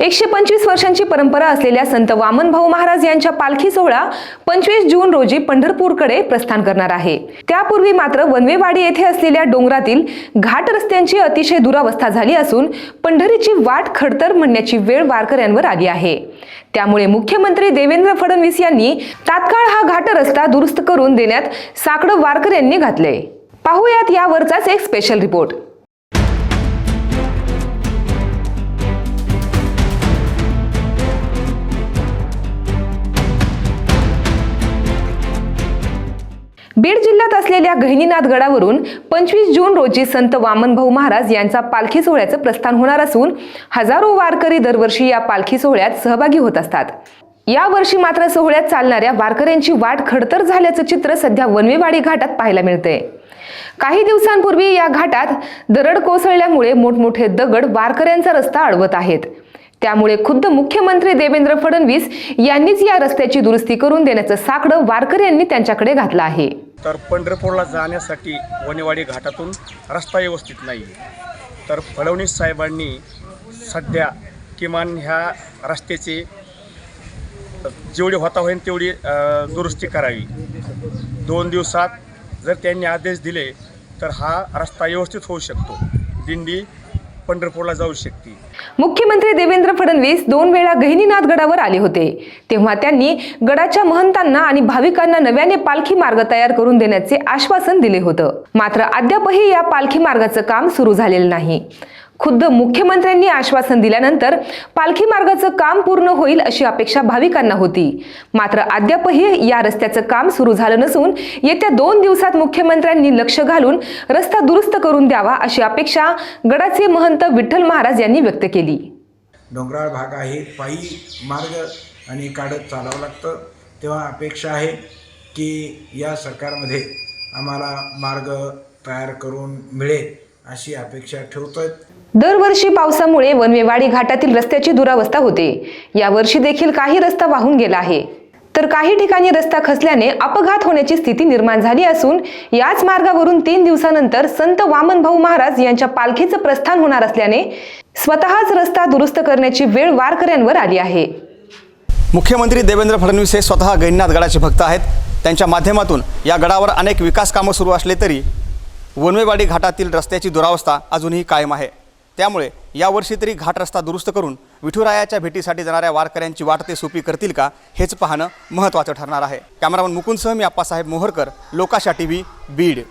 एकशे पंचवीस वर्षांची परंपरा असलेल्या संत वामनभाऊ महाराज यांच्या पालखी सोहळा पंचवीस जून रोजी पंढरपूरकडे प्रस्थान करणार आहे. त्यापूर्वी मात्र वनवेवाडी येथे असलेल्या डोंगरातील घाट रस्त्यांची अतिशय दुरावस्था झाली असून पंढरीची वाट खडतर म्हणण्याची वेळ वारकऱ्यांवर आली आहे. त्यामुळे मुख्यमंत्री देवेंद्र फडणवीस यांनी तात्काळ हा घाट रस्ता दुरुस्त करून देण्यात साकडं वारकऱ्यांनी घातले पाहुयात यावरचाच एक स्पेशल रिपोर्ट बीड जिल्ह्यात असलेल्या गहिनीनाथ गडावरून पंचवीस जून रोजी संत वामनभाऊ महाराज यांचा पालखी सोहळ्याचं प्रस्थान होणार असून हजारो वारकरी दरवर्षी या पालखी सोहळ्यात सहभागी होत असतात. या वर्षी मात्र सोहळ्यात चालणाऱ्या वारकऱ्यांची वाट खडतर झाल्याचं चित्र सध्या वनवेवाडी घाटात पाहायला मिळते काही दिवसांपूर्वी या घाटात दरड कोसळल्यामुळे मोठमोठे दगड वारकऱ्यांचा रस्ता अडवत आहेत. त्यामुळे खुद्द मुख्यमंत्री देवेंद्र फडणवीस यांनीच या रस्त्याची दुरुस्ती करून देण्याचं साकडं वारकऱ्यांनी त्यांच्याकडे घातलं आहे. तर पंढरपूरला जाण्यासाठी वनेवाडी घाटातून रस्ता व्यवस्थित नाही तर फडणवीस साहेबांनी सध्या किमान ह्या रस्त्याची जेवढी होता होईल तेवढी दुरुस्ती करावी. दोन दिवसात जर त्यांनी आदेश दिले तर हा रस्ता व्यवस्थित होऊ शकतो. दिंडी पंढरपूरला जाऊ शकते. मुख्यमंत्री देवेंद्र फडणवीस दोन वेळा गहिनीनाथ गडावर आले होते. तेव्हा त्यांनी गडाच्या महंतांना आणि भाविकांना नव्याने पालखी मार्ग तयार करून देण्याचे आश्वासन दिले होतं. मात्र अद्यापही या पालखी मार्गाचं काम सुरू झालेलं नाही. खुद्द मुख्यमंत्र्यांनी आश्वासन दिल्यानंतर पालखी मार्गाचं काम पूर्ण होईल अशी अपेक्षा भाविकांना होती. मात्र अद्यापही या रस्त्याचं काम सुरू झालं नसून येत्या दोन दिवसात मुख्यमंत्र्यांनी लक्ष घालून रस्ता दुरुस्त करून द्यावा अशी अपेक्षा गडाचे महंत विठ्ठल महाराज यांनी व्यक्त केली. डोंगराळ भाग आहे पायी मार्ग आणि काढत चालावं लागतं. तेव्हा अपेक्षा आहे की या सरकारमध्ये आम्हाला मार्ग तयार करून मिळेल अशी अपेक्षा ठेवतोय. दरवर्षी पावसामुळे वनवेवाडी घाटातील रस्त्याची दुरावस्था होते. यावर्षी देखील काही रस्ता वाहून गेला आहे. तर काही ठिकाणी रस्ता खचल्याने अपघात होण्याची स्थिती निर्माण झाली असून याच मार्गावरून तीन दिवसानंतर संत वामनभाऊ महाराज यांच्या पालखीचं प्रस्थान होणार असल्याने स्वतःच रस्ता दुरुस्त करण्याची वेळ वारकऱ्यांवर आली आहे. मुख्यमंत्री देवेंद्र फडणवीस हे स्वतः गैनीनाथ गडाचे भक्त आहेत. त्यांच्या माध्यमातून या गडावर अनेक विकास कामं सुरू असले तरी वनवेवाडी घाटातील रस्त्याची दुरावस्था अजूनही कायम आहे. त्यामुळे यावर्षी तरी घाट रस्ता दुरुस्त करून विठुरायाच्या भेटीसाठी जाणाऱ्या वारकऱ्यांची वाट ते सोपी करतील का हेच पाहणं महत्त्वाचं ठरणार आहे. कॅमेरामन मुकुंदसह मी आप्पासाहेब मोहरकर लोकाशा टी व्ही बीड.